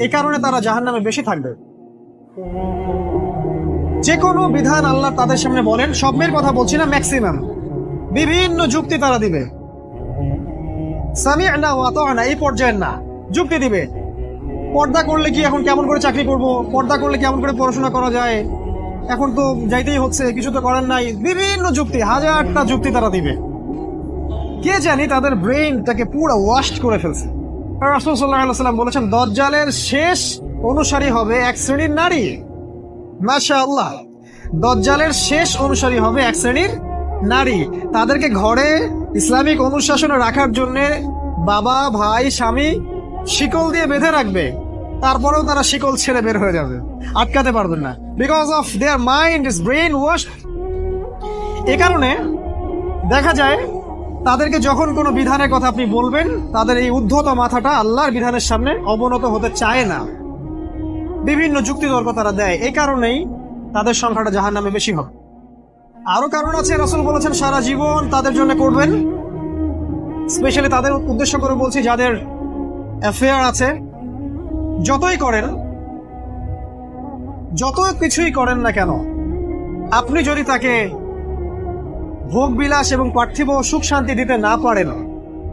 এই কারণে তারা জাহান নামে বেশি থাকবে। যে কোনো বিধান আল্লাহ তাদের সামনে বলেন, সব মেয়ের কথা বলছি না ম্যাক্সিমাম বিভিন্ন যুক্তি তারা দিবে। না এই পর্যায়ের না। যুক্তি দিবে। পর্দা করলে কি এখন কেমন করে চাকরি করব? পর্দা করলে কেমন করে পড়াশোনা করা যায়? এখন তো যাইতেই হচ্ছে, কিছু তো করার নাই। বিভিন্ন যুক্তি, হাজারটা যুক্তি তারা দিবে। কে জানি তাদের ব্রেইনটাকে পুরো ওয়াশ করে ফেলছে। রাসুল সাল্লাম বলেছেন, দজ্জালের শেষ অনুসারী হবে এক শ্রেণির নারী। মাশা আল্লাহ দজ্জালের শেষ অনুসারী হবে এক শ্রেণির নারী। তাদেরকে ঘরে ইসলামিক অনুশাসনে রাখার জন্য বাবা, ভাই, স্বামী শিকল দিয়ে বেঁধে রাখবে। তারপরেও তারা শিকল ছেড়ে বের হয়ে যাবে। আটকাতে পারবেন না। Because of their mind is brain wash এ কারণে দেখা যায় তাদেরকে যখন কোনো বিধানের কথা আপনি বলবেন, তাদের এই উদ্ধত মাথাটা আল্লাহর বিধানের সামনে অবনত হতে চায় না। বিভিন্ন যুক্তিতর্ক তারা দেয়। এই কারণেই তাদের সংখ্যাটা জাহান নামে বেশি হবে। আরও কারণ আছে, রসুল বলেছেন, সারা জীবন তাদের জন্য করবেন। স্পেশালি তাদের উদ্দেশ্য করে বলছি, যাদের অ্যাফেয়ার আছে, যতই করেন, যত কিছুই করেন না কেন, আপনি যদি তাকে ভোগ বিলাস এবং পার্থিব সুখ শান্তি দিতে না পারেন,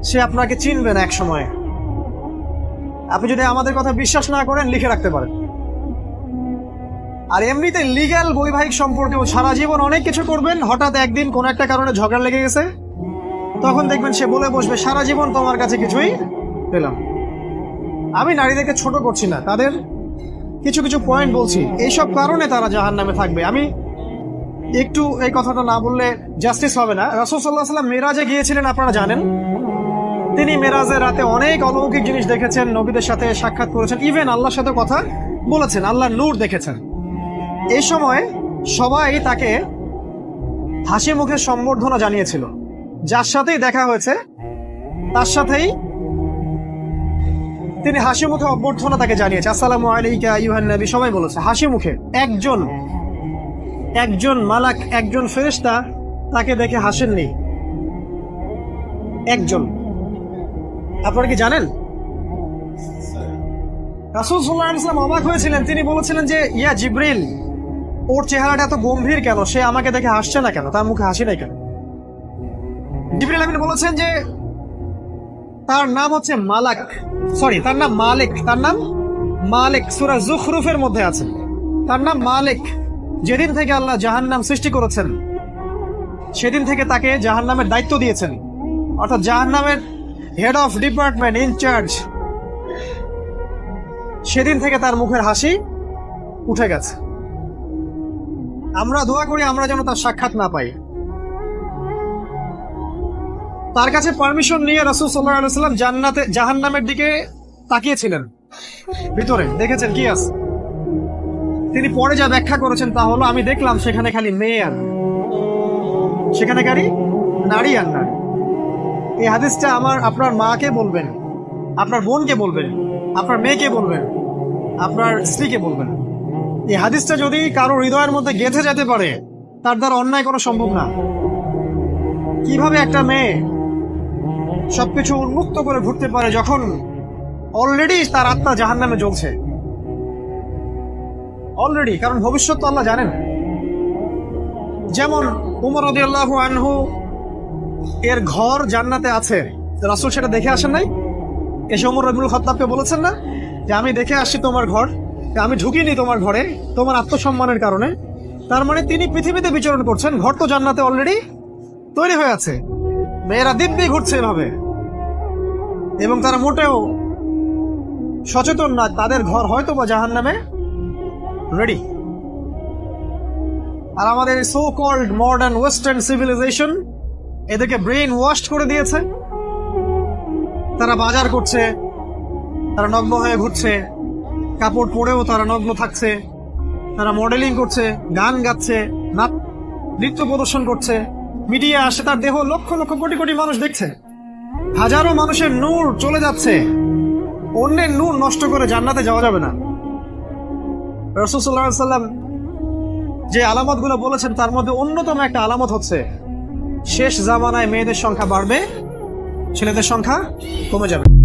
সে আপনাকে চিনবে না এক সময় আপনি যদি আমাদের কথা বিশ্বাস না করেন, লিখে রাখতে পারেন। আর এমনিতে লিগ্যাল, বৈবাহিক সম্পর্কেও সারা জীবন অনেক কিছু করবেন, হঠাৎ একদিন কোন একটা কারণে ঝগড়া লেগে গেছে, তখন দেখবেন সে বলে বসবে, সারা জীবন তোমার কাছে কিছুই পেলাম। আমি নারীদেরকে ছোট করছি না, তাদের কিছু কিছু পয়েন্ট বলছি। এইসব কারণে তারা জাহান নামে থাকবে। আমি একটু এই কথাটা না বললে জাস্টিস হবে না। রাসুল সাল্লাম মেরাজে গিয়েছিলেন, আপনারা জানেন। তিনি মেরাজের রাতে অনেক অলৌকিক জিনিস দেখেছেন, নবীদের সাথে সাক্ষাৎ করেছেন। ইভেন আল্লাহর সাথে কথা বলেছেন, আল্লাহর নূর দেখেছেন। এই সময় সবাই তাকে হাসি মুখে সম্বর্ধনা জানিয়েছিল। যার সাথেই দেখা হয়েছে, তার সাথেই তিনি হাসি মুখে অভ্যর্থনা তাকে জানিয়েছে। আসসালামু আলাইকা ইউহান নবী, সবাই বলেছে, হাসি মুখে একজন একজন মালাক, একজন ফেরেশতা তাকে দেখে হাসেননি একজন। আপনারা কি জানেন? রাসুল অবাক হয়েছিলেন। তিনি বলেছিলেন যে, ইয়া জিব্রিল, ওর চেহারাটা এত গম্ভীর কেন? সে আমাকে দেখে হাসছে না কেন? তার মুখে হাসি নাই কেন? জিব্রিল আমিন বলেছেন যে, তার নাম হচ্ছে মালাক। সরি, তার নাম মালিক। তার নাম মালিক। সুরা জুখরুফের মধ্যে আছে। তার নাম মালিক। যেদিন থেকে আল্লাহ জাহান্নাম সৃষ্টি করেছেন, সেদিন থেকে তাকে জাহান্নামের দায়িত্ব দিয়েছেন। অর্থাৎ জাহান্নামের হেড অফ ডিপার্টমেন্ট ইনচার্জ সেদিন থেকে তার মুখের হাসি উঠে গেছে। আমরা দোয়া করি আমরা যেন তার সাক্ষাৎ না পাই। তার কাছে পারমিশন নিয়ে রাসুল সাল্লাহ সাল্লাম জান্নাতে জাহান্নামের দিকে তাকিয়েছিলেন। ভিতরে, দেখেছেন কি আছে? তিনি পরে যা ব্যাখ্যা করেছেন তা হলো, আমি দেখলাম সেখানে খালি মেয়ে আর সেখানে গাড়ি? নারী আর নারী। এই হাদিসটা আমার আপনার মাকে বলবেন, আপনার বোনকে বলবেন, আপনার মেয়েকে বলবেন, আপনার স্ত্রীকে বলবেন। এই হাদিসটা যদি কারও হৃদয়ের মধ্যে গেঁথে যেতে পারে, তার দ্বারা অন্যায় করা সম্ভব না। কীভাবে একটা মেয়ে সবকিছু উন্মুক্ত করে ঘুরতে পারে যখন অলরেডি তার আত্মা জাহান নামে জ্বলছে? অলরেডি কারণ ভবিষ্যৎ তো আল্লাহ জানেন। যেমন উমর রদিয়াল্লাহু আনহু, এর ঘর জান্নাতে আছে। রাসুল সেটা দেখে আসেন নাই? এসে উমর রবিউল খত্তাবকে বলেছেন না? যে আমি দেখে আসছি তোমার ঘর আমি ঢুকিনি তোমার ঘরে, তোমার আত্মসম্মানের কারণে। তার মানে তিনি পৃথিবীতে বিচরণ করছেন, ঘর তো জান্নাতে অলরেডি তৈরি হয়ে আছে। মেয়েরা দিব্যি ঘুরছে এভাবে। এবং তারা মোটেও সচেতন না, তাদের ঘর হয়তো বা জাহান নামে রেডি আর আমাদের so called modern western civilization এদেরকে ব্রেন ওয়াশ করে দিয়েছে। তারা বাজার করছে, তারা নগ্ন হয়ে ঘুরছে, কাপড় পরেও তারা নগ্ন থাকছে, তারা মডেলিং করছে, গান গাচ্ছে, নাচ, নৃত্য প্রদর্শন করছে, মিডিয়া আসে তার দেহ লক্ষ লক্ষ কোটি কোটি মানুষ দেখছে। হাজারো মানুষের নূর চলে যাচ্ছে। অন্যের নূর নষ্ট করে জান্নাতে যাওয়া যাবে না। রসুল্লাহ সাল্লাম যে আলামতগুলো বলেছেন, তার মধ্যে অন্যতম একটা আলামত হচ্ছে, শেষ জামানায় মেয়েদের সংখ্যা বাড়বে, ছেলেদের সংখ্যা কমে যাবে।